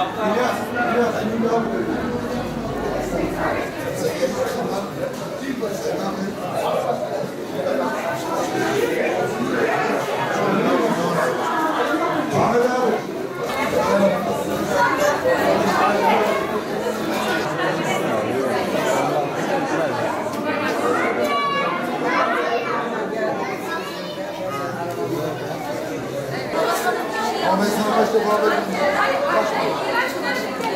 Ama ben defa verdim.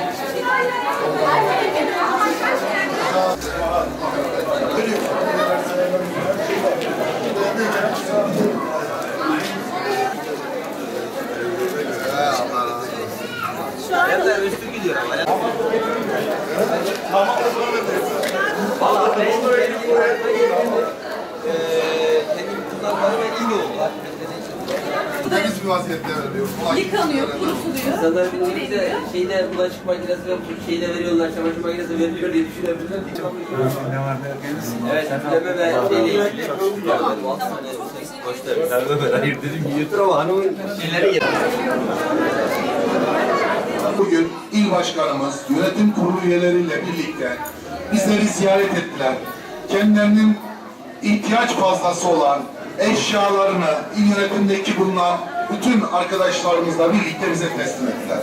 Yerler üstü gidiyor ama ya. Valla ben benim bir vaziyette veriliyor. Kolay. Yıkanıyor, kurutuluyor. İnsanlar bildiğinizde şeyde bulaşık makinesi ve bu şeyde veriyorlar, çamaşır makinesi veriliyor diye düşünebilirler. Evet, üfleme ve şeyle ilgili. Ben hayır dedim ki götür ama hanımın şeyleri yeter. Bugün il başkanımız yönetim kurulu üyeleriyle birlikte bizleri ziyaret ettiler. Kendilerinin ihtiyaç fazlası olan eşyalarını il yönetimindeki bulunan bütün arkadaşlarımızla birlikte bize teslim ettiler.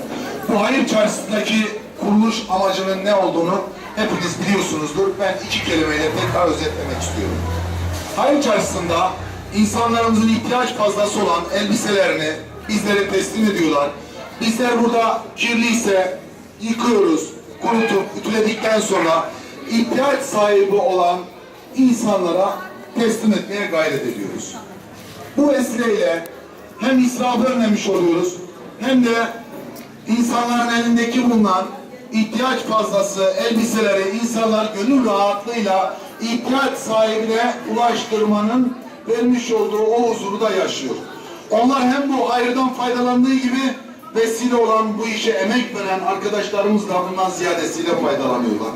Bu hayır çarşısındaki kuruluş amacının ne olduğunu hepiniz biliyorsunuzdur. Ben iki kelimeyle tekrar özetlemek istiyorum. Hayır çarşısında insanlarımızın ihtiyaç fazlası olan elbiselerini bizlere teslim ediyorlar. Bizler burada kirliyse yıkıyoruz, kurutup ütüledikten sonra ihtiyaç sahibi olan insanlara teslim etmeye gayret ediyoruz. Bu vesileyle hem israfı önlemiş oluyoruz hem de insanların elindeki bulunan ihtiyaç fazlası elbiseleri insanlar gönül rahatlığıyla ihtiyaç sahibine ulaştırmanın vermiş olduğu o huzuru da yaşıyor. Onlar hem bu hayırdan faydalandığı gibi vesile olan bu işe emek veren arkadaşlarımız da bundan ziyadesiyle faydalanıyorlar.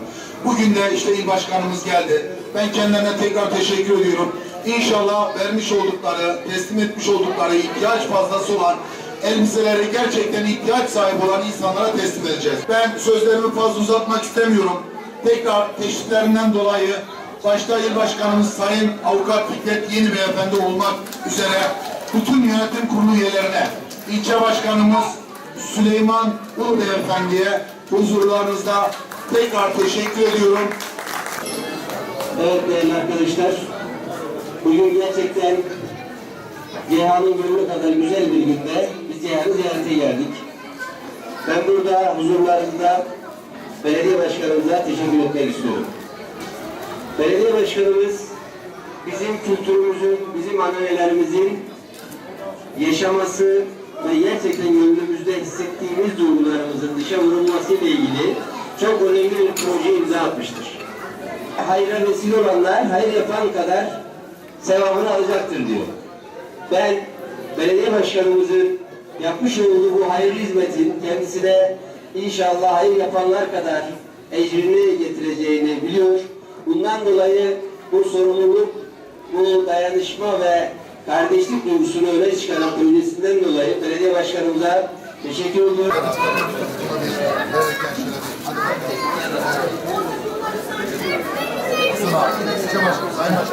Bugün de işte il başkanımız geldi. Ben kendilerine tekrar teşekkür ediyorum. İnşallah vermiş oldukları, teslim etmiş oldukları ihtiyaç fazlası olan elbiseleri gerçekten ihtiyaç sahibi olan insanlara teslim edeceğiz. Ben sözlerimi fazla uzatmak istemiyorum. Tekrar teşviklerinden dolayı başta il başkanımız Sayın Avukat Fikret Yeni Beyefendi olmak üzere bütün yönetim kurulu üyelerine, ilçe başkanımız Süleyman Ulu Beyefendi'ye huzurlarınızda tekrar teşekkür ediyorum. Evet değerli arkadaşlar, bugün gerçekten Cihan'ın gönlü kadar güzel bir günde biz Cihan'ı ziyarete geldik. Ben burada huzurlarınızda belediye başkanımıza teşekkür etmek istiyorum. Belediye başkanımız bizim kültürümüzün, bizim annelerimizin yaşaması ve gerçekten gönlümüzde hissettiğimiz duygularımızın dışa vurulması ile ilgili çok önemli bir proje imza atmıştır. Hayra vesile olanlar hayır yapan kadar sevabını alacaktır diyor. Ben belediye başkanımızın yapmış olduğu bu hayırlı hizmetin kendisine inşallah hayır yapanlar kadar ecrini getireceğini biliyor. Bundan dolayı bu sorumluluk, bu dayanışma ve kardeşlik duygusunu öne çıkaran projesinden dolayı belediye başkanımıza teşekkür ediyorum.